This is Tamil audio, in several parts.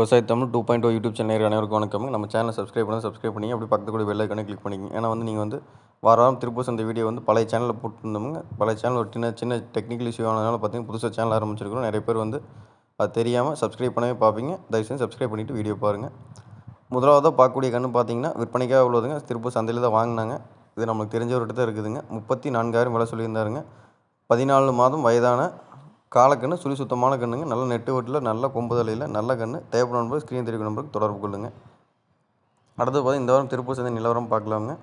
விவசாய Tamil two point O YouTube channel அனைவருக்கும் வணக்கம். நம்ம சேனலை சப்ஸ்கிரைப் பண்ணி சப்ஸ்கிரைப் பண்ணி அப்படி பக்கத்து கூட பெல் ஐக்கானே கிளிக் பண்ணிங்க ஏன்னா வந்து நீங்கள் வந்து வார வாரம் திருப்பூர் சந்தை வீடியோ வந்து பழைய சேனலில் போட்டுருந்தோமுங்க. பழைய சேனல் ஒரு சின்ன சின்ன டெக்னிக்கல் இஷ்யூ ஆனதுனால பார்த்தீங்கன்னா புதுசாக சேனல் ஆரம்பிச்சிருக்கிறோம். நிறைய பேர் வந்து அது தெரியாமல் சப்ஸ்கிரைப் பண்ணவே பார்ப்பீங்க. தயவுசெய்து சப்ஸ்கிரைப் பண்ணிவிட்டு வீடியோ பாருங்கள் முதலாவதாக பார்க்கக்கூடிய கன்று பார்த்தீங்கன்னா விற்பனைக்காக உள்ளதுங்க. திருப்பூர் சந்தையில் தான் வாங்கினாங்க. இது நம்மளுக்கு தெரிஞ்சவர்கிட்ட தான் இருக்குதுங்க. முப்பத்தி நான்காயிரம் விலை சொல்லியிருந்தாருங்க. பதினாலு மாதம் வயதான காலக்கன்று சுழி சுத்தமான கன்றுங்க நல்ல நெட்டு வீட்டில் நல்ல கொம்பு தலையில் நல்ல கன்று தேவைப்படும் நம்பர் ஸ்க்ரீன் தெரிவிக்கும் நம்பருக்கு தொடர்பு கொள்ளுங்கள் அடுத்து பார்த்தீங்கன்னா இந்த வாரம் திருப்பூர் சந்தை நிலவரம் பார்க்கலாமுங்க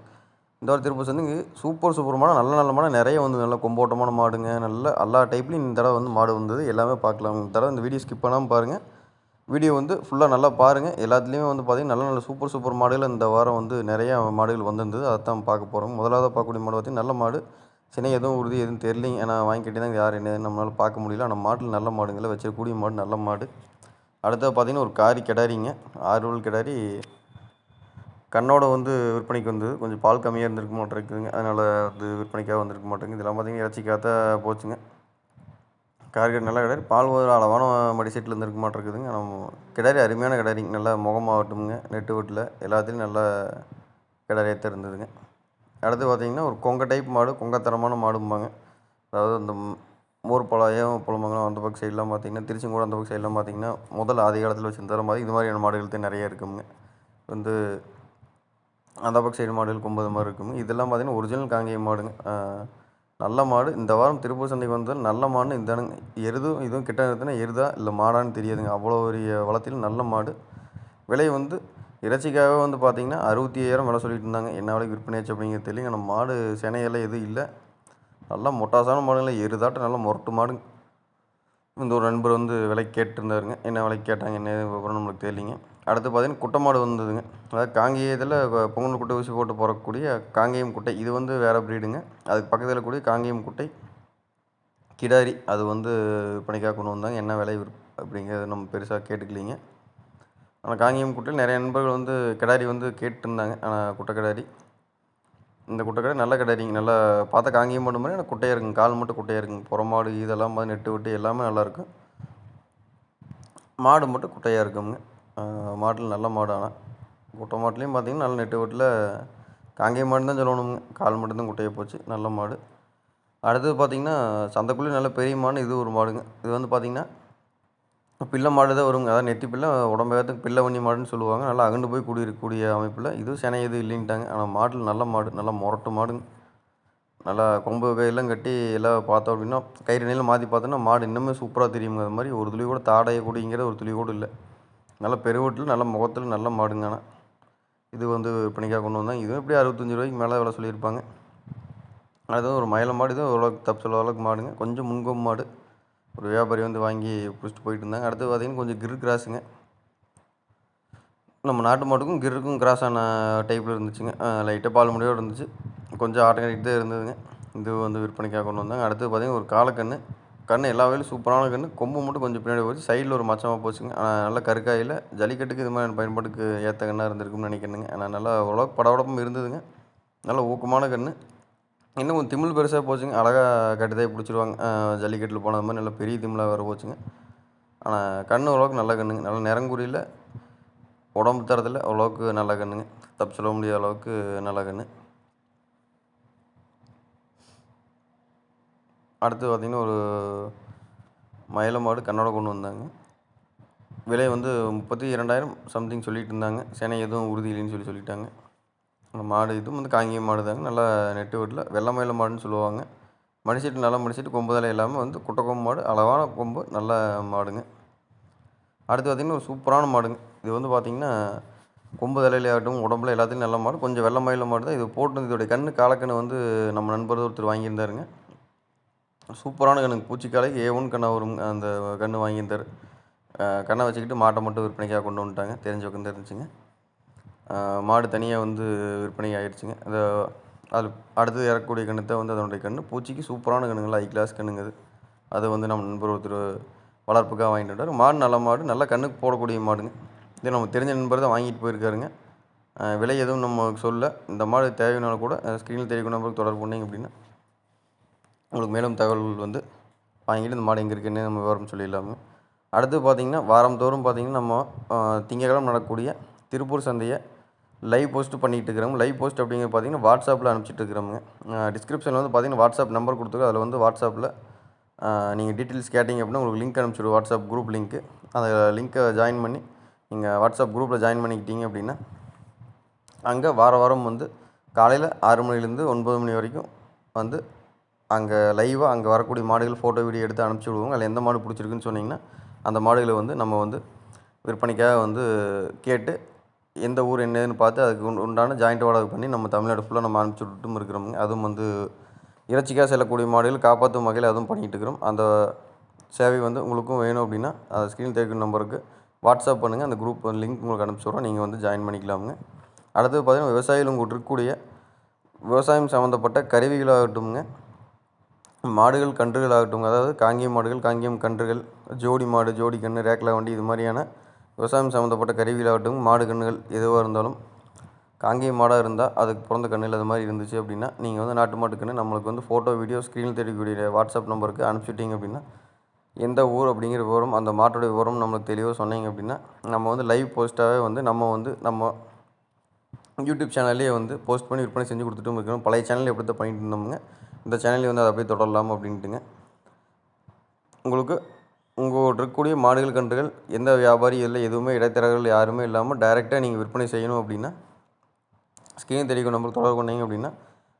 இந்த வாரம் திருப்பூர் சந்தைங்க சூப்பர் சூப்பரமான நல்ல நல்ல மாடு நிறைய வந்து நல்ல கொம்போட்டமான மாடுங்க நல்ல எல்லா டைப்லையும் இந்த தடவை வந்து மாடு வந்தது. எல்லாமே பார்க்கலாம். இந்த தடவை இந்த வீடியோ ஸ்கிப் பண்ணாமல் பாருங்கள் வீடியோ வந்து ஃபுல்லாக நல்லா பாருங்கள் எல்லாத்துலேயுமே வந்து பார்த்திங்கன்னா நல்ல நல்ல சூப்பர் சூப்பர் மாடுகள் இந்த வாரம் வந்து நிறையா மாடுகள் வந்திருந்தது. அதை தான் பார்க்க போகிறோம் முதலாவது பார்க்கக்கூடிய மாடு பார்த்திங்கன்னா நல்ல மாடு. சின்ன எதுவும் உறுதி எதுவும் தெரிலிங்க ஏன்னா வாங்கிக்கிட்டே தான் யார் என்ன நம்மளால் பார்க்க முடியல. ஆனால் மாட்டில் நல்ல மாடுங்களை வச்சிருக்கக்கூடிய மாடு நல்ல மாடு. அடுத்தது பார்த்திங்கன்னா ஒரு காரி கிடாரிங்க. ஆறுவல் கிடாரி. கண்ணோட வந்து விற்பனைக்கு வந்தது கொஞ்சம் பால் கம்மியாக இருந்திருக்க மாட்டேங்குதுங்க. அதனால் வந்து விற்பனைக்காக வந்திருக்க மாட்டேங்குது. இதெல்லாம் பார்த்திங்கன்னா இறைச்சிக்காக போச்சுங்க. கார்கட் நல்ல கிடாரி. பால் ஒரு அளவான மடி செட்டில் இருந்திருக்க மாட்டேங்குதுங்க. நம்ம கிடாரி அருமையான கிடாரிங்க. நல்லா முகமாகட்டுங்க நெட்டு வீட்டில். எல்லாத்துலேயும் நல்லா கிடாரியாக இருந்ததுங்க. அடுத்து பார்த்திங்கன்னா ஒரு கொங்க டைப் மாடு கொங்கத்தரமான மாடும்பாங்க. அதாவது அந்த மோர் பழம் புலமங்கலம் அந்த பக்கம் சைட்லாம் பார்த்திங்கன்னா திருச்செங்கோடு அந்த பக்கம் சைட்லாம் பார்த்திங்கன்னா முதல்ல ஆதி காலத்தில் வச்சுருந்த மாதிரி இது மாதிரியான மாடுகள் தான் நிறைய இருக்குங்க. வந்து அந்த பக்கம் சைடு மாடுகள் கொம்பது மாதிரி இருக்குங்க. இதெல்லாம் பார்த்திங்கன்னா ஒரிஜினல் காங்கேய மாடுங்க. நல்ல மாடு. இந்த வாரம் திருப்பூர் சந்தைக்கு வந்தால் நல்ல மாடுன்னு இந்தானுங்க. எருதும் இதுவும் கிட்ட நிறுத்தினா எருதா இல்லை மாடான்னு தெரியாதுங்க. அவ்வளோ பெரிய வளத்தில் நல்ல மாடு. விலை வந்து இறைச்சிக்காகவே வந்து பார்த்திங்கன்னா அறுபத்தி ஐயாயிரம் விலை சொல்லிட்டு இருந்தாங்க. என்ன விலைக்கு விற்பனையாச்சு அப்படிங்கிறது தெரியல. ஆனால் மாடு செனையெல்லாம் எதுவும் இல்லை. நல்லா மொட்டாசான மாடுங்கள. எருதாட்டம் நல்லா முரட்டு மாடுங்க இந்த ஒரு நண்பர் வந்து விலைக்கு கேட்டிருந்தாருங்க. என்ன விலைக்கு கேட்டாங்க என்ன விவரம் நம்மளுக்கு தெரியலிங்க. அடுத்து பார்த்திங்கன்னா குட்டை மாடு வந்ததுங்க. அதாவது காங்கேயத்தில் பொங்கல் குட்டை ஊசி போட்டு பிறக்கக்கூடிய காங்கேயம் குட்டை. இது வந்து வேறு ப்ரீடுங்க அதுக்கு பக்கத்தில் கூடிய காங்கேயம் குட்டை. கிடாரி. அது வந்து பணிக்காக கொண்டு வந்தாங்க. என்ன விலை அப்படிங்கிறத நம்ம பெருசாக கேட்டுக்கலிங்க. ஆனால் காங்கேயம் குட்டையில் நிறைய நண்பர்கள் வந்து கிடாரி வந்து கேட்டுருந்தாங்க. ஆனால் குட்டை கிடாரி இந்த குட்டை கிடாரி. நல்ல கிடாரிங்க நல்லா பார்த்தா காங்கேயம் மாடு மாதிரி ஆனால் குட்டையாக இருக்குங்க. கால் மட்டும் குட்டையாக இருக்குங்க. புறமாடு இதெல்லாம் பார்த்து நெட்டு விட்டு எல்லாமே நல்லாயிருக்கும் மாடு மட்டும் குட்டையாக இருக்குங்க. மாட்டில் நல்ல மாடு ஆனால் குட்டை மாட்டுலேயும் பார்த்திங்கன்னா நல்ல நெட்டு வீட்டில். காங்கேயம் மாடு தான் சொல்லணுங்க. கால் மட்டும்தான் குட்டையாக போச்சு. நல்ல மாடு. அடுத்தது பார்த்திங்கன்னா சந்தைக்குள்ளேயும் நல்ல பெரிய மாடு இது ஒரு மாடுங்க. இது வந்து பார்த்திங்கன்னா பிள்ளை மாடு தான் வருங்க. அதான் நெத்தி பிள்ளை உடம்பேத்துக்கு பிள்ளை வண்ணி மாடுன்னு சொல்லுவாங்க. நல்லா அகண்டு போய் குடியிருக்கக்கூடிய அமைப்பில். இதுவும் செனை எதுவும் இல்லைன்ட்டாங்க. ஆனால் மாட்டில் நல்ல மாடு நல்லா முரட்டு மாடுங்க. நல்லா கொம்பு கையெல்லாம் கட்டி எல்லாம் பார்த்தோம் அப்படின்னா கயிறு நெல்லை மாற்றி பார்த்தோன்னா மாடு இன்னுமே சூப்பராக தெரியுங்க. அது மாதிரி ஒரு துளி கூட தாடைய கூடிங்கிற ஒரு துளி கூட இல்லை. நல்ல பெருவீட்டில் நல்ல முகத்தில் நல்ல மாடுங்க ஆனால் இது வந்து விற்பனைக்காக கொண்டு வந்தாங்க. இதுவும் எப்படி அறுபத்தஞ்சி ரூபாய்க்கு மேலே விலை சொல்லியிருப்பாங்க. அதுவும் ஒரு மயில மாடு இதுவும் ஓரளவுக்கு தப்பு சொல்ல அளவுக்கு மாடுங்க. கொஞ்சம் முன்கொம்பு மாடு. ஒரு வியாபாரி வந்து வாங்கி பிடிச்சிட்டு போயிட்டு இருந்தாங்க. அடுத்து பார்த்திங்கன்னா கொஞ்சம் கிர் கிராஸுங்க. நம்ம நாட்டு மாட்டுக்கும் கிருக்கும் கிராஸான டைப்பில் இருந்துச்சுங்க. லைட்டாக பால் முடியோடு இருந்துச்சு. கொஞ்சம் ஆட்டோமேட்டிக் தான் இருந்ததுங்க. இது வந்து விற்பனைக்காக கொண்டு வந்தாங்க. அடுத்து பார்த்திங்கன்னா ஒரு காலக்கன்று கன்று எல்லா வகையிலும் சூப்பரான கன்று கொம்பு மட்டும் கொஞ்சம் பின்னாடி போச்சு. சைடில் ஒரு மச்சமாக போச்சுங்க. ஆனால் நல்ல கருக்காயில். ஜல்லிக்கட்டுக்கு இது மாதிரி பயன்பாட்டுக்கு ஏற்ற கண்ணாக இருந்திருக்கும்னு நினைக்கிறேங்க ஆனால் நல்லா ஓரளவுக்கு படபடப்பும் இருந்ததுங்க. நல்ல ஊக்கமான கன்று இன்னும் கொஞ்சம் திமிழ் பெருசாக போச்சுங்க. அழகாக கட்டுதே பிடிச்சிருவாங்க. ஜல்லிக்கட்டில் போனது மாதிரி நல்ல பெரிய திமிழாக வேறு போச்சுங்க. ஆனால் கன்று ஓரளவுக்கு நல்ல கன்றுங்க நல்ல நிறங்குறியில் உடம்பு தரத்தில் அவ்வளோவுக்கு நல்ல கன்றுங்க தப்பு சொல்ல முடியாத அளவுக்கு நல்ல கன்று அடுத்து பார்த்திங்கன்னா ஒரு மயில மாடு கண்ணோட கொண்டு வந்தாங்க. விலை வந்து முப்பத்தி இரண்டாயிரம் சம்திங் சொல்லிட்டு இருந்தாங்க. சென்னை எதுவும் உறுதி இல்லைன்னு சொல்லி சொல்லிட்டாங்க. அந்த மாடு இதுவும் வந்து காங்கேயம் மாடு தாங்க. நல்லா நெட்டு வீட்டில். வெள்ளை மயில மாடுன்னு சொல்லுவாங்க. மடிச்சிட்டு நல்லா மடிச்சிட்டு கொம்பு தலை இல்லாமல் வந்து குட்டக்கொம்பு மாடு அளவான கொம்பு நல்ல மாடுங்க. அடுத்து பார்த்திங்கன்னா ஒரு சூப்பரான மாடுங்க. இது வந்து பார்த்திங்கன்னா கொம்பு தலையிலாகட்டும் உடம்புல எல்லாத்துலையும் நல்ல மாடு. கொஞ்சம் வெள்ளை மயில மாடு தான். இது போட்டு இதோடைய கன்று காலக்கன்று வந்து நம்ம நண்பர் ஒருத்தர் வாங்கியிருந்தாருங்க. சூப்பரான கண்ணுக்கு பூச்சிக்காலைக்கு ஏ ஒன் கண்ணை வரும் அந்த கன்று வாங்கியிருந்தார். கண்ணை வச்சுக்கிட்டு மாட்டை மட்டும் விற்பனைக்காக கொண்டு வந்துட்டாங்க. தெரிஞ்ச தெரிஞ்சுங்க. இருந்துச்சுங்க மாடு தனியாக வந்து விற்பனை ஆகிடுச்சுங்க அந்த அது அடுத்து இறக்கக்கூடிய கன்று தான் வந்து அதனுடைய கன்று. பூச்சிக்கு சூப்பரான கண்ணுங்களா ஐ கிளாஸ் கண்ணுங்க அது. அதை வந்து நம்ம நண்பர் ஒருத்தர் வளர்ப்புக்காக வாங்கிட்டு வந்தார். மாடு நல்ல மாடு நல்ல கண்ணுக்கு போடக்கூடிய மாடுங்க. இது நம்ம தெரிஞ்ச நண்பர் தான் வாங்கிட்டு போயிருக்காருங்க. விலை எதுவும் நம்ம சொல்ல இந்த மாடு தேவைனாலும் கூட ஸ்க்ரீனில் தெரிவிக்கும் நம்பருக்கு தொடர்பு பண்ணிங்க அப்படின்னா உங்களுக்கு மேலும் தகவல்கள் வந்து வாங்கிட்டு இந்த மாடு எங்கே இருக்குன்னு நம்ம விவரம் சொல்லிடலாமுங்க. அடுத்து பார்த்திங்கன்னா வாரந்தோறும் பார்த்திங்கன்னா நம்ம திங்கக்கிழமை நடக்கக்கூடிய திருப்பூர் சந்தையை லைவ் போஸ்ட் பண்ணிகிட்டு இருக்கிறோம் லைவ் போஸ்ட் அப்படிங்கிறது பார்த்திங்கன்னா வாட்ஸ்அப்பில் அனுப்பிச்சிட்டு இருக்கிறோங்க டிஸ்கிரிப்ஷனில் வந்து பார்த்திங்கன்னா வாட்ஸ்அப் நம்பர் கொடுத்துருக்கு அதில் வந்து வாட்ஸ்அப்பில் நீங்கள் டீட்டெயில்ஸ் கேட்டிங்க அப்படின்னா உங்களுக்கு லிங்க் அனுப்பிச்சிடுவோம் வாட்ஸ்அப் குரூப் லிங்க்கு அந்த லிங்க்கை ஜாயின் பண்ணி நீங்கள் வாட்ஸ்அப் குரூப்பில் ஜாயின் பண்ணிக்கிட்டீங்க அப்படின்னா அங்கே வார வாரம் வந்து காலையில் ஆறு மணிலேருந்து ஒன்பது மணி வரைக்கும் வந்து அங்கே லைவாக அங்கே வரக்கூடிய மாடுகள் ஃபோட்டோ வீடியோ எடுத்து அனுப்பிச்சி விடுவோம் அதில் எந்த மாடு பிடிச்சிருக்குன்னு சொன்னிங்கன்னா அந்த மாடுகளை வந்து நம்ம வந்து விற்பனைக்காக வந்து கேட்டு எந்த ஊர் என்னதுன்னு பார்த்து அதுக்கு உண் உண்டான ஜாயிண்ட் வாடகை பண்ணி நம்ம தமிழ்நாடு ஃபுல்லாக நம்ம அனுப்பிச்சி விட்டுட்டும் இருக்கிறோமுங்க. அதுவும் வந்து இறைச்சிக்காக செல்லக்கூடிய மாடுகள் காப்பாற்றும் வகையில் அதுவும் பண்ணிகிட்டு இருக்கிறோம். அந்த சேவை வந்து உங்களுக்கும் வேணும் அப்படின்னா அதை ஸ்க்ரீன் தெரிவிக்கும் நம்பருக்கு வாட்ஸ்அப் பண்ணுங்கள் அந்த குரூப் லிங்க் உங்களுக்கு அனுப்பிச்சி விட்றோம். நீங்கள் வந்து ஜாயின் பண்ணிக்கலாமுங்க. அடுத்தது பார்த்திங்கன்னா விவசாயிகள் உங்களுக்கு இருக்கக்கூடிய விவசாயம் சம்மந்தப்பட்ட கருவிகளாகட்டும்ங்க. மாடுகள் கன்றுகள் ஆகட்டும். அதாவது காங்கேயம் மாடுகள் காங்கேயம் கன்றுகள் ஜோடி மாடு ஜோடி கன்று ரேக்லா வண்டி இது மாதிரியான விவசாயம் சம்மந்தப்பட்ட கருவிகளாகட்டும் மாடு கன்றுகள் எதுவாக இருந்தாலும் காங்கேயம் மாடாக இருந்தால் அதுக்கு பிறந்த கண்ணில் அது மாதிரி இருந்துச்சு அப்படின்னா நீங்கள் வந்து நாட்டு மாட்டு கன்று நம்மளுக்கு வந்து ஃபோட்டோ வீடியோ ஸ்க்ரீனில் தெரியக்கூடிய வாட்ஸ்அப் நம்பருக்கு அனுப்பிச்சுட்டிங்க அப்படின்னா எந்த ஊர் அப்படிங்கிற விவரம் அந்த மாட்டோடைய விவரம் நம்மளுக்கு தெளிவாக சொன்னீங்க அப்படின்னா நம்ம வந்து லைவ் போஸ்ட்டாகவே வந்து நம்ம வந்து நம்ம யூடியூப் சேனல்லே வந்து போஸ்ட் பண்ணி விற்பனை செஞ்சு கொடுத்துட்டும் இருக்கணும் பழைய சேனலில் எப்படி தான் பண்ணிட்டு இருந்தோமுங்க இந்த சேனல்லையும் வந்து அதை அப்படியே தொடரலாம் அப்படின்ட்டுங்க. உங்களுக்கு உங்கள் இருக்கக்கூடிய மாடுகள் கன்றுகள் எந்த வியாபாரி இல்லை எதுவுமே இடைத்தரகர்கள் யாருமே இல்லாமல் டைரெக்டாக நீங்கள் விற்பனை செய்யணும் அப்படின்னா ஸ்க்ரீன் தெரிவிக்கும் நம்பருக்கு தொடர்பு கொண்டீங்க அப்படின்னா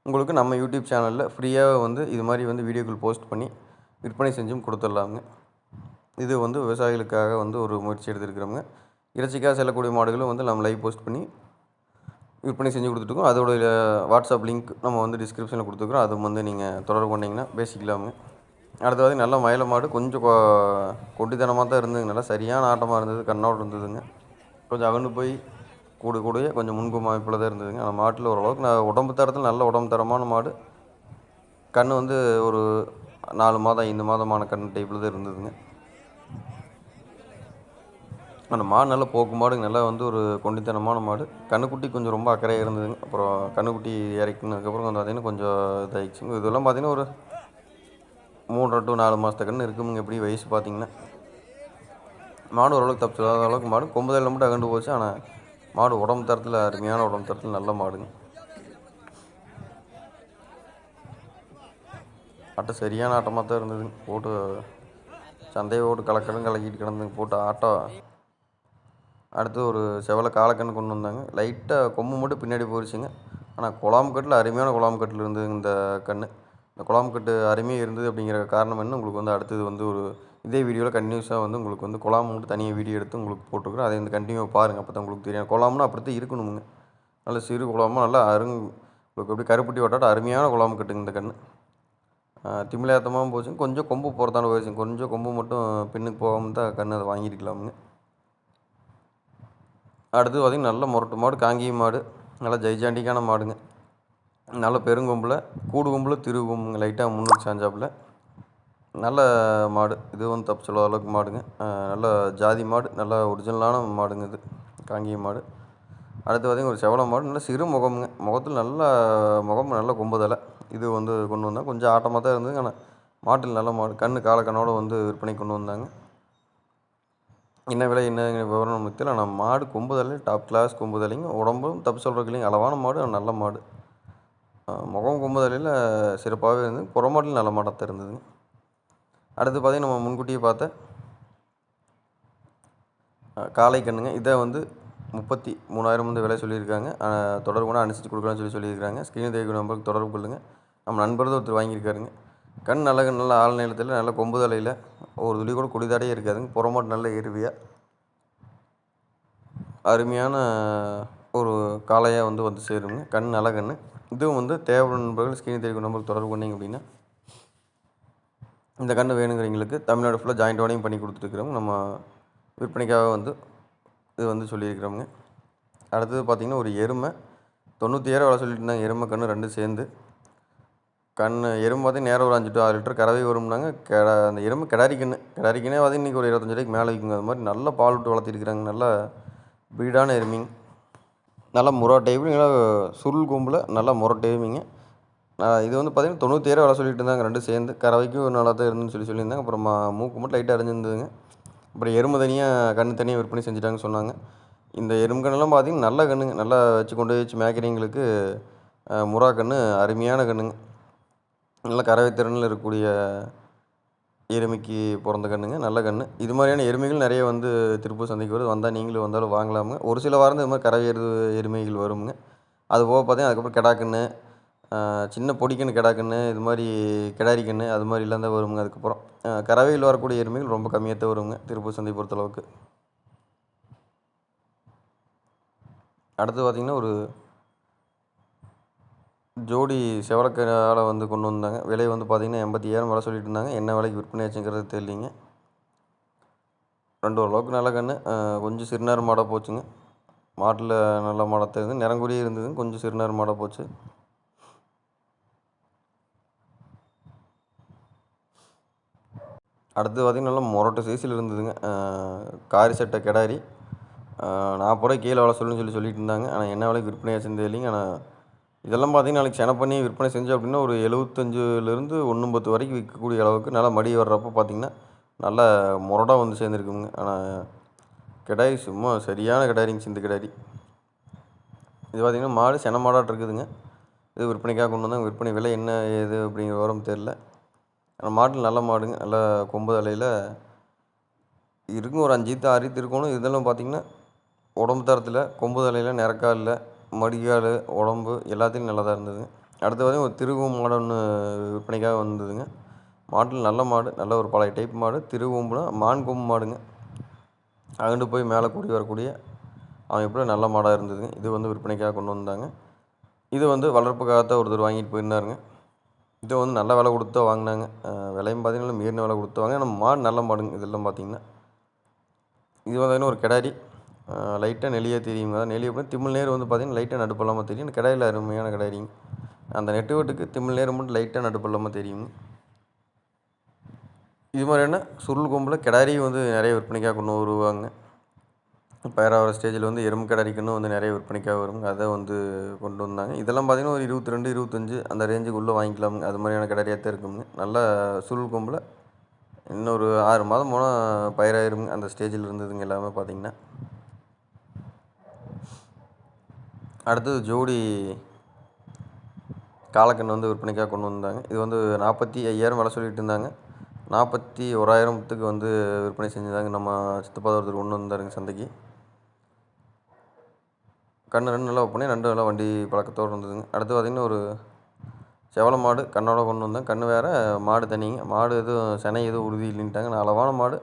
உங்களுக்கு நம்ம யூடியூப் சேனலில் ஃப்ரீயாக வந்து இது மாதிரி வந்து வீடியோக்கள் போஸ்ட் பண்ணி விற்பனை செஞ்சும் கொடுத்துடலாங்க. இது வந்து விவசாயிகளுக்காக வந்து ஒரு முயற்சி எடுத்துருக்கிறோங்க. இறைச்சிக்காக செல்லக்கூடிய மாடுகளும் வந்து நம்ம லைவ் போஸ்ட் பண்ணி விற்பனை செஞ்சு கொடுத்துட்டுருக்கோம். அதோடைய வாட்ஸ்அப் லிங்க் நம்ம வந்து டிஸ்கிரிப்ஷனில் கொடுத்துருக்குறோம். அது வந்து நீங்கள் தொடர்பு கொண்டீங்கன்னா பேசிக்கலாமுங்க. அடுத்தது நல்ல மயில மாடு கொஞ்சம் கொ கொட்டித்தனமாக தான் இருந்ததுங்க. நல்லா சரியான ஆட்டமாக இருந்தது. கண்ணோடு இருந்ததுங்க. கொஞ்சம் அகண்டு போய் கூடு கூடயே கொஞ்சம் முன்கும் அமைப்பில் தான் இருந்ததுங்க. அந்த மாட்டில் ஓரளவுக்கு நான் உடம்பு தரத்தில் நல்ல உடம்பு தரமான மாடு. கண் வந்து ஒரு நாலு மாதம் ஐந்து மாதமான கண் டைப்பில் தான் இருந்ததுங்க. அந்த மாடு நல்லா போக்கு மாடுங்க. நல்லா வந்து ஒரு கொண்டித்தனமான மாடு. கண்ணுக்குட்டி கொஞ்சம் ரொம்ப அக்கறையாக இருந்ததுங்க. அப்புறம் கண்ணுக்குட்டி இறக்கினதுக்கப்புறம் வந்து பார்த்திங்கன்னா கொஞ்சம் இதாகிடுச்சுங்க இதெல்லாம் பார்த்திங்கன்னா ஒரு மூன்றரை டு நாலு மாதத்து கன்று இருக்குமுங்க. எப்படி வயசு பார்த்தீங்கன்னா மாடு ஓரளவுக்கு தப்பு சொல்லாத அளவுக்கு மாடு. கொம்புதலில் மட்டும் அகண்டு போச்சு. ஆனால் மாடு உடம்பு தரத்தில் அருமையான உடம்பு தரத்தில் நல்ல மாடுங்க. ஆட்டம் சரியான ஆட்டமாக தான் இருந்ததுங்க. போட்டு சந்தையை போட்டு கலக்கலும் கலக்கிட்டு கிடந்துங்க. போட்டு ஆட்டம் அடுத்து ஒரு செவலை காலக்கன்று கொண்டு வந்தாங்க. லைட்டாக கொம்பு மட்டும் பின்னாடி போயிடுச்சுங்க ஆனால் குழாம் கட்டில் அருமையான குழாம் கட்டில் இருந்தது இந்த கன்று இந்த குழாம் கட்டு அருமையாக இருந்தது அப்படிங்கிற காரணம் என்ன? உங்களுக்கு வந்து அடுத்தது வந்து ஒரு இதே வீடியோவில் கண்டினியூஸாக வந்து உங்களுக்கு வந்து குழாம் மட்டும் தனியாக வீடியோ எடுத்து உங்களுக்கு போட்டுருக்குறோம் அதை வந்து கண்டினியூவாக பாருங்கள் அப்போ தான் உங்களுக்கு தெரியும். குழாம்னா அப்படித்தான் இருக்கணுமுங்க. நல்ல சிறு குழாமாக நல்லா அருங் உங்களுக்கு எப்படி கருப்பட்டி வட்டாட்ட அருமையான குழாம் கட்டுங்க இந்த கன்று திமிழாத்தமாகவும் போச்சுங்க. கொஞ்சம் கொம்பு போகிறதான போயிடுச்சுங்க. கொஞ்சம் கொம்பு மட்டும் பின்னுக்கு போகாமல் தான் கன்று அதை வாங்கியிருக்கலாமுங்க. அடுத்து பார்த்திங்கன்னா நல்ல முரட்டு மாடு காங்கி மாடு. நல்லா ஜெய்ஜாண்டிக்கான மாடுங்க. நல்ல பெருங்கொம்பில் கூடு கொம்பில் திரு கொம்புங்க லைட்டாக முன்னூற்றி சாஞ்சாப்பில். நல்ல மாடு. இது வந்து தப்பு சொல்லாத அளவுக்கு மாடுங்க. நல்ல ஜாதி மாடு. நல்ல ஒரிஜினலான மாடுங்க இது. காங்கேய மாடு. அடுத்து பார்த்திங்கன்னா ஒரு செவல மாடு. நல்ல சிறு முகமுங்க. முகத்தில் நல்ல முகம் நல்ல கொம்புதலை இது வந்து கொண்டு வந்தால் கொஞ்சம் ஆட்டமாக தான் இருந்தது ஆனால் மாட்டில் நல்ல மாடு. கண்ணு கால வந்து விற்பனை கொண்டு வந்தாங்க. என்ன விலை என்ன விவரம் நமக்கு தெரியல. ஆனால் மாடு கொம்புதலை டாப் கிளாஸ் கொம்புதலைங்க உடம்பும் தப்பு சொல்கிறதுக்கு இல்லைங்க. அளவான மாடு நல்ல மாடு. முகம் கொம்புதலையில் சிறப்பாகவே இருந்தது. புறமாட்டில் நல்ல மாடாக தான் இருந்ததுங்க அடுத்து பார்த்திங்கன்னா நம்ம முன்கூட்டியே பார்த்த காளை கண்ணுங்க. இதை வந்து முப்பத்தி மூணாயிரம் வந்து விலை சொல்லியிருக்காங்க. தொடர்பு கூட அனுசரித்து கொடுக்கலாம்னு சொல்லி சொல்லியிருக்காங்க ஸ்க்ரீன் தேவை நம்பருக்கு தொடர்பு கொள்ளுங்கள் நம்ம நண்பர் ஒருத்தர் வாங்கியிருக்காருங்க. கண் நல்ல நல்ல ஆள் நிலத்தில் நல்ல கொம்பு தலையில் ஒரு துளி கூட குடிதாடையே இருக்காதுங்க. புறமாட்டு நல்ல எருவியாக அருமையான ஒரு காளையாக வந்து வந்து சேருங்க. கண் நல்ல கண் இதுவும் வந்து தேவை நண்பர்கள் ஸ்கிரீன் தெரிவிக்கும் நம்பருக்கு தொடர்பு கொண்டீங்க அப்படின்னா இந்த கன்று வேணுங்கிறவங்களுக்கு தமிழ்நாடு ஃபுல்லாக ஜாயிண்ட் ஓடையும் பண்ணி கொடுத்துருக்குறோம் நம்ம விற்பனைக்காக வந்து இது வந்து சொல்லியிருக்கிறோங்க அடுத்தது பார்த்திங்கன்னா ஒரு எருமை தொண்ணூற்றி ஏழு வேலை சொல்லிட்டு இருந்தாங்க. எருமை கன்று ரெண்டும் சேர்ந்து. கண் எறும்பு பார்த்திங்கன்னா நேரம் ஒரு அஞ்சு டு ஆறு லிட்டர் கறவை வரும்னாங்க. கெட அந்த எறும்பு கிடாரி கன்று. கிடாரி கண்ணே பார்த்திங்கன்னா இன்றைக்கி ஒரு இருபத்தஞ்சி ரூபாய்க்கு மேலே விற்குங்க. அது மாதிரி நல்ல பால் விட்டு வளர்த்திருக்கிறாங்க. நல்ல பீடான எருமிங் நல்லா முரா டைப்பு நல்லா சுருள் கொம்பில் நல்லா முரா டைமிங்க. இது வந்து பார்த்திங்கன்னா தொண்ணூற்றி ஏழு வேலை சொல்லிட்டு இருந்தாங்க ரெண்டும் சேர்ந்து. கறவைக்கும் நல்லா தான் இருந்துன்னு சொல்லி சொல்லியிருந்தாங்க. அப்புறம் மூக்கு மட்டும் லைட்டாக அரைஞ்சிருந்ததுங்க அப்புறம் எறும்பு தனியாக கன்று தனியாக விற்பனை செஞ்சுட்டாங்கன்னு சொன்னாங்க. இந்த எறும்பு கண்ணெல்லாம் பார்த்திங்கன்னா நல்ல கன்றுங்க நல்லா வச்சு கொண்டு போய் வச்சு மேய்க்கிறவங்களுக்கு முறா கன்று அருமையான கன்றுங்க நல்ல கறவை திறனில் இருக்கக்கூடிய எருமைக்கு பிறந்த கன்றுங்க நல்ல கன்று இது மாதிரியான எருமைகள் நிறைய வந்து திருப்பூர் சந்தைக்கு வருது. வந்தால் நீங்களும் வந்தாலும் வாங்கலாமுங்க. ஒரு சில வாரம் இது மாதிரி கறவை எரு எருமைகள் வருமுங்க அது போக பார்த்தீங்கன்னா அதுக்கப்புறம் கிடா கன்று சின்ன பொடிக்கன்று கிடா கன்று இது மாதிரி கிடாரி கன்று அது மாதிரிலாம் தான் வருங்க அதுக்கப்புறம். கறவையில் வரக்கூடிய எருமைகள் ரொம்ப கம்மியாக தான் வருங்க திருப்பூர் சந்தை பொறுத்தளவுக்கு. அடுத்து பார்த்திங்கன்னா ஒரு ஜோடி செவலக்கால வந்து கொண்டு வந்தாங்க. விலை வந்து பார்த்திங்கன்னா எண்பத்தி ஏழாயிரம் வர சொல்லிட்டு இருந்தாங்க. என்ன விலைக்கு விற்பனை ஆச்சுங்கிறது தெரியலிங்க. ரெண்டு ஓரளவுக்கு நல்ல கன்று கொஞ்சம் சிறுநேர் மாடாக போச்சுங்க. மாட்டில் நல்ல மாடாக தெரியுது. நிறங்குடியே இருந்தது கொஞ்சம் சிறுநேர் மாடாக போச்சு. அடுத்து பார்த்திங்கன்னா நல்லா மொரட்டை சைஸில் இருந்ததுங்க. காரி சட்டை கிடாரி. நாற்பது ரூபாய் கீழே வேலை சொல்லுன்னு சொல்லி சொல்லிட்டு இருந்தாங்க. ஆனால் என்ன விலைக்கு விற்பனை ஆச்சுன்னு தெரியலிங்க. ஆனால் இதெல்லாம் பார்த்திங்கன்னா நாளைக்கு செனை பண்ணி விற்பனை செஞ்சோம் அப்படின்னா ஒரு எழுபத்தஞ்சிலேருந்து ஒன்று பத்து வரைக்கும் விற்கக்கூடிய அளவுக்கு நல்லா மடி வர்றப்போ பார்த்திங்கன்னா நல்லா முரடாக வந்து சேர்ந்துருக்குங்க. ஆனால் கிடாரி சும்மா சரியான கிடாரிங்க சிந்து கிடாரி. இது பார்த்திங்கன்னா மாடு சென மாடாட்டு இருக்குதுங்க. இது விற்பனைக்காக கொண்டு வந்தாங்க. விற்பனை விலை என்ன ஏது அப்படிங்கிற வரம் தெரில ஆனால் மாட்டில் நல்ல மாடுங்க. நல்லா கொம்பு தலையில் இருக்கும் ஒரு அஞ்சு ஈத்து ஆறு இருக்கணும் இதெல்லாம் பார்த்திங்கன்னா உடம்பு தரத்தில் கொம்பு தலையில் நிறக்காலில் மடிக்கால் உடம்பு எல்லாத்துலேயும் நல்லா தான் இருந்ததுங்க அடுத்து பார்த்திங்கன்னா ஒரு திருவும் மாடு ஒன்று விற்பனைக்காக வந்ததுங்க. மாட்டில் நல்ல மாடு நல்ல ஒரு பழைய டைப் மாடு திருவொம்புனா மான் கொம்பு மாடுங்க. அங்கிட்டு போய் மேலே கூடி வரக்கூடிய அவன் எப்படி நல்ல மாடாக இருந்ததுங்க. இது வந்து விற்பனைக்காக கொண்டு வந்தாங்க. இது வந்து வளர்ப்புக்காக தான் ஒருத்தர் வாங்கிட்டு போயிருந்தாருங்க. இது வந்து நல்ல விலை கொடுத்து தான் வாங்கினாங்க விலையும் பார்த்தீங்கன்னா மீறின விலை கொடுத்து வாங்க ஆனால் மாடு நல்ல மாடுங்க. இதெல்லாம் பார்த்தீங்கன்னா. இது வந்து ஒரு கிடாரி. லைட்டாக நெளியாக தெரியுங்க. அதான் நெளி அப்படின்னா திமிழ் நேர் வந்து பார்த்திங்கன்னா லைட்டாக நடுப்பல்லாமல் தெரியும். கிடாயில் அருமையான கிடாரிங்க அந்த நெட்டு திமிழ் நேரம் மட்டும் லைட்டாக நடுப்பல்லாமல் தெரியுங்க இது மாதிரியான சுருள் கொம்பில் கிடாரியும் வந்து நிறைய விற்பனைக்காக கொண்டு வருவாங்க. பயிராகிற ஸ்டேஜில் வந்து எறும்பு கிடாரிக்குன்னு வந்து நிறைய விற்பனைக்காக வருங்க. அதை வந்து கொண்டு வந்தாங்க. இதெல்லாம் பார்த்திங்கன்னா ஒரு இருபத்தி ரெண்டு இருபத்தஞ்சு அந்த ரேஞ்சுக்குள்ளே வாங்கிக்கலாமுங்க. அது மாதிரியான கிடாரியாக தான் இருக்குங்க. நல்லா சுருள் கொம்பில் இன்னொரு ஆறு மாதம் போனால் பயிராயிருங்க. அந்த ஸ்டேஜில் இருந்ததுங்க எல்லாமே பார்த்திங்கன்னா அடுத்தது ஜோடி காலக்கன்று வந்து விற்பனைக்காக கொண்டு வந்தாங்க. இது வந்து நாற்பத்தி ஐயாயிரம் விலை சொல்லிட்டு இருந்தாங்க. நாற்பத்தி ஓராயிரத்துக்கு வந்து விற்பனை செஞ்சுதாங்க நம்ம சித்தப்பா ஒருத்தர் கொண்டு வந்தாருங்க சந்தைக்கு. கன்று ரெண்டு நல்லா பண்ணி ரெண்டு நல்லா வண்டி பழக்கத்தோடு இருந்ததுங்க. அடுத்து பார்த்திங்கன்னா ஒரு செவலை மாடு கண்ணோட கொண்டு வந்தேன். கன்று வேறு மாடு தனிங்க. மாடு எதுவும் செனை எதுவும் உறுதி இல்லைன்ட்டாங்க. நான் அளவான மாடு.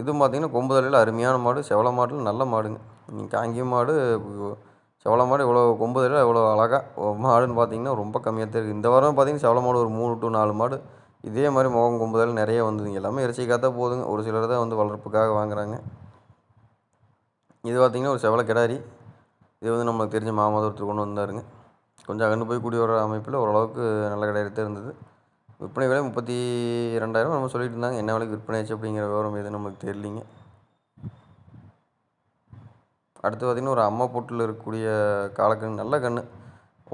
இதுவும் பார்த்திங்கன்னா கொம்பு தலையில் அருமையான மாடு. செவல மாடில் நல்ல மாடுங்க. நீங்கள் காங்கி மாடு செவல மாடு இவ்வளோ கொம்பு தலையில் இவ்வளோ அழகாக மாடுன்னு பார்த்திங்கன்னா ரொம்ப கம்மியாக தான் இருக்குது இந்த வாரம் பார்த்திங்கன்னா செவல மாடு ஒரு மூணு டு நாலு மாடு. இதே மாதிரி முகம் கொம்புதல் நிறைய வந்ததுங்க. எல்லாமே இறைச்சிக்காக தான் போதுங்க. ஒரு சிலர் தான் வந்து வளர்ப்புக்காக வாங்குறாங்க. இது பார்த்திங்கன்னா ஒரு செவல கிடாரி. இது வந்து நம்மளுக்கு தெரிஞ்ச மாமா கொண்டு வந்தாருங்க. கொஞ்சம் அகண்டு போய் கூடி வர அமைப்பில் ஓரளவுக்கு நல்ல கிடாரி தான் இருந்தது. விற்பனை விலை முப்பத்தி ரெண்டாயிரம் நம்ம சொல்லிட்டு இருந்தாங்க. என்ன விலைக்கு விற்பனை ஆச்சு அப்படிங்கிற விவரம் எதுவும் நமக்கு தெரியலிங்க. அடுத்து பார்த்திங்கன்னா ஒரு அம்மை பொட்டில் இருக்கக்கூடிய காளைக்கன்று நல்ல கன்று.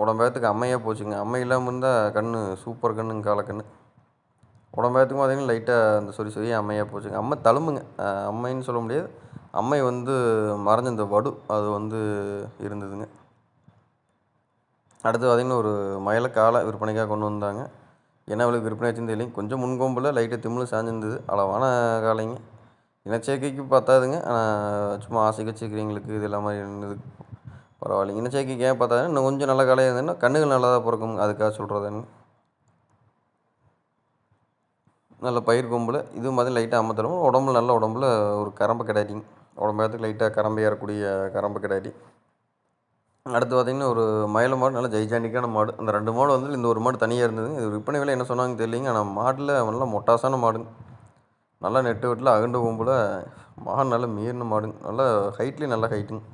உடம்பேத்துக்கு அம்மையாக போச்சுங்க. அம்மை இல்லாமல் இருந்தால் கன்று சூப்பர் கன்றுங்க காலக்கன்று உடம்பேத்துக்கும் பார்த்திங்கன்னா லைட்டாக அந்த சொறி சொறி அம்மையாக போச்சுங்க. அம்மை தழும்புங்க. அம்மைன்னு சொல்ல முடியாது. அம்மை வந்து மறைஞ்ச இந்த வடு அது வந்து இருந்ததுங்க. அடுத்து பார்த்திங்கன்னா ஒரு மயில காலை விற்பனைக்காக கொண்டு வந்தாங்க. என்ன அவளுக்கு விற்பனை ஆச்சுன்னு இல்லைங்க கொஞ்சம் முன்கொம்பில் லைட்டாக திமிழ் சாஞ்சிருந்தது. அளவான காலைங்க இனச்சேர்க்கைக்கு பத்தாதுங்க. ஆனால் சும்மா ஆசைக்கு வச்சுக்கிறவங்களுக்கு இது எல்லா மாதிரி இருந்தது. பரவாயில்லைங்க. இனச்சேர்க்கைக்கு ஏன் பார்த்தாதுன்னா இன்னும் கொஞ்சம் நல்ல காலையாக இருந்ததுன்னா கண்ணுகள் நல்லா தான் பிறக்கும். அதுக்காக சொல்கிறதுங்க நல்ல பயிர் கொம்பில் இது மாதிரி லைட்டாக அம்மத்தரும் உடம்புல நல்ல உடம்புல ஒரு கரம்பு கிடாரிங்க உடம்பு லைட்டாக கரம்பு ஏறக்கூடிய கரம்பு கிடையாது அடுத்து பார்த்திங்கன்னா ஒரு மயில மாடு நல்ல ஜெய்ஜாண்டிக்கான மாடு. அந்த ரெண்டு மாடு வந்து இந்த ஒரு மாடு தனியாக இருந்ததுங்க. இது விற்பனை விலை என்ன சொன்னாங்க தெரியலிங்க. ஆனால் மாட்டில் நல்லா மொட்டாசான மாடுங்க. நல்லா நெட்டு வெட்டில் அகண்டு கொம்பில் மாடு நல்லா மீறின மாடுங்க நல்லா ஹைட்லேயும் நல்லா ஹைட்டுங்க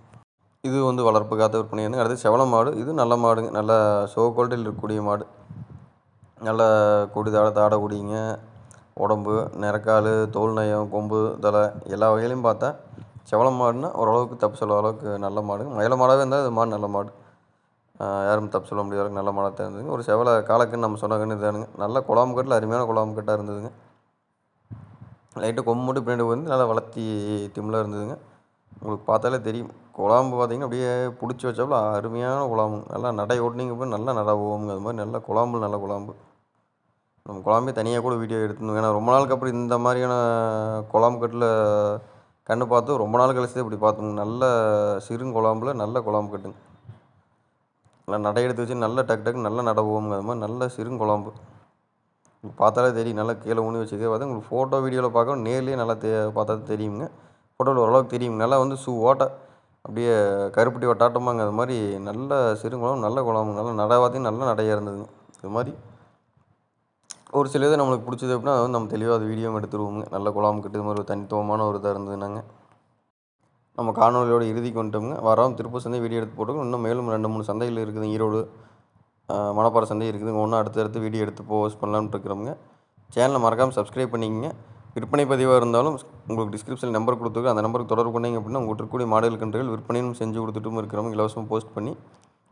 இது வந்து வளர்ப்பு காத்த விற்பனை வந்து அடுத்து செவல மாடு. இது நல்ல மாடுங்க. நல்ல ஷோ குவாலிட்டியில் இருக்கக்கூடிய மாடு. நல்ல கொடி தாட தாட உடம்பு நிறக்கால் தோல் நயம் கொம்பு தலை எல்லா வகையிலையும் பார்த்தா செவல மாடுனா ஓரளவுக்கு தப்பு சொல்ல அளவுக்கு நல்ல மாடுங்க. மயில மாடாகவே இருந்தால் இது மாடு நல்ல மாடு. யாரும் தப்பு சொல்ல முடியாத அளவுக்கு நல்ல மாடாக தான் இருந்ததுங்க ஒரு செவலை காலக்குன்னு நம்ம சொன்னாங்கன்னு தானுங்க இதானுங்க நல்ல குழாம்பு கட்டில் அருமையான குழாம்பு கட்டாக இருந்ததுங்க. லைட்டாக கொம்பு மட்டும் பின்னாடி வந்து நல்லா வளர்த்தி திமிலாக இருந்ததுங்க. உங்களுக்கு பார்த்தாலே தெரியும். குழாம்பு பார்த்தீங்கன்னா அப்படியே பிடிச்சி வச்சாப்புல அருமையான குழாம்பு. நல்லா நடை ஓட்டினீங்க அப்புறம் நல்லா நடை போகுங்க அது மாதிரி நல்ல குழாம்பு நல்ல குழாம்பு. நம்ம குழாம்பே தனியாக கூட வீடியோ எடுத்துருந்தோம் ஏன்னா ரொம்ப நாளுக்கு அப்புறம் இந்த மாதிரியான குழாம்பு கட்டில் கன்று பார்த்து ரொம்ப நாள் கழிச்சு தான் இப்படி பார்த்தோம் நல்ல சிறுங்குழாம்புல நல்ல குழாம்பு கட்டுங்க. நல்லா நடை எடுத்து வச்சு நல்ல டக்கு டக்கு நல்ல நடை போகும் அது மாதிரி நல்ல சிறுங்குழாம்பு உங்களுக்கு பார்த்தாலே தெரியும். நல்லா கீழே ஊனி வச்சுக்கே பார்த்து உங்களுக்கு ஃபோட்டோ வீடியோவில் பார்க்கணும் நேர்லேயே நல்லா தெ பார்த்தா தெரியுங்க. ஃபோட்டோவில் ஓரளவுக்கு தெரியுங்க நல்லா வந்து சூ ஓட்டை அப்படியே கருப்பட்டி வட்டாட்டமாங்க அது மாதிரி நல்ல சிறுங்குளம் நல்ல குளம் நல்ல நடை நல்ல நடையாக இருந்ததுங்க. இது மாதிரி ஒரு சில இது நம்மளுக்கு பிடிச்சது அப்படின்னா அது வந்து நம்ம தெளிவாக அது வீடியோவும் எடுத்துருவோங்க நல்ல குழாம்பு கிட்ட இது மாதிரி ஒரு தனித்துவமான ஒரு இதாக இருந்ததுனாங்க. நம்ம காணொலியோட இறுதிக்கு வந்துட்டோம்ங்க. வரோம் திருப்பூர் சந்தை வீடியோ எடுத்து போட்டுக்கோங்க இன்னும் மேலும் ரெண்டு மூணு சந்தைகள் இருக்குது. ஈரோடு மணப்பாறை சந்தை இருக்குதுங்க. ஒன்றும் அடுத்தடுத்து வீடியோ எடுத்து போஸ்ட் பண்ணலாம்னு இருக்கிறவங்க சேனலை மறக்காமல் சப்ஸ்கிரைப் பண்ணிக்கங்க. விற்பனை பதிவாக இருந்தாலும் உங்களுக்கு டிஸ்கிரிப்ஷனில் நம்பர் கொடுத்துருக்கு அந்த நம்பருக்கு தொடர்பு பண்ணிங்க அப்படின்னா உங்கள்கிட்ட இருக்கக்கூடிய மாடல் கன்றுகள் விற்பனையும் செஞ்சு கொடுத்துட்டும் இருக்கிறவங்க இலவசமாக போஸ்ட் பண்ணி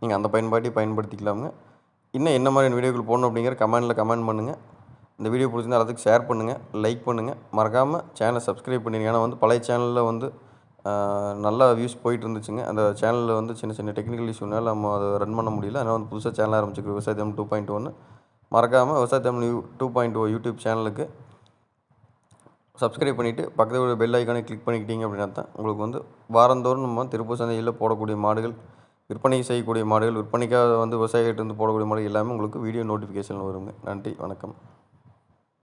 நீங்கள் அந்த பயன்பாட்டையும் பயன்படுத்திக்கலாமுங்க. இன்னும் என்ன மாதிரியான வீடியோக்கள் போடணும் அப்படிங்கிற கமெண்டில் கமெண்ட் பண்ணுங்கள் இந்த வீடியோ பிடிச்சிருந்தா எல்லாத்துக்கும் ஷேர் பண்ணுங்கள் லைக் பண்ணுங்கள் மறக்காமல் சேனலை சப்ஸ்கிரைப் பண்ணிடுங்க ஏன்னா வந்து பழைய சேனலில் வந்து நல்லா வியூஸ் போயிட்டு இருந்துச்சுங்க அந்த சேனலில் வந்து சின்ன சின்ன டெக்னிக்கல் இஷ்யூனால் நம்ம அதை ரன் பண்ண முடியல. அதனால் வந்து புதுசாக சேனல் ஆரம்பிச்சிருக்கு விவசாயத்தம் டூ பாயிண்ட் ஒன்று மறக்காமல் விவசாயத்தம் new two point O YouTube சேனலுக்கு சப்ஸ்கிரைப் பண்ணிவிட்டு பக்கத்தில் உள்ள பெல் ஐக்கானை கிளிக் பண்ணிக்கிட்டீங்க அப்படின்னா தான் உங்களுக்கு வந்து வாரந்தோறும் நம்ம திருப்பூர் சந்தையில் போடக்கூடிய மாடுகள் விற்பனை செய்யக்கூடிய மாடுகள் விற்பனைக்காக வந்து விவசாயிகிட்டேருந்து போடக்கூடிய மாடுகள் எல்லாமே உங்களுக்கு வீடியோ நோட்டிஃபிகேஷன் வருங்க. நன்றி வணக்கம்.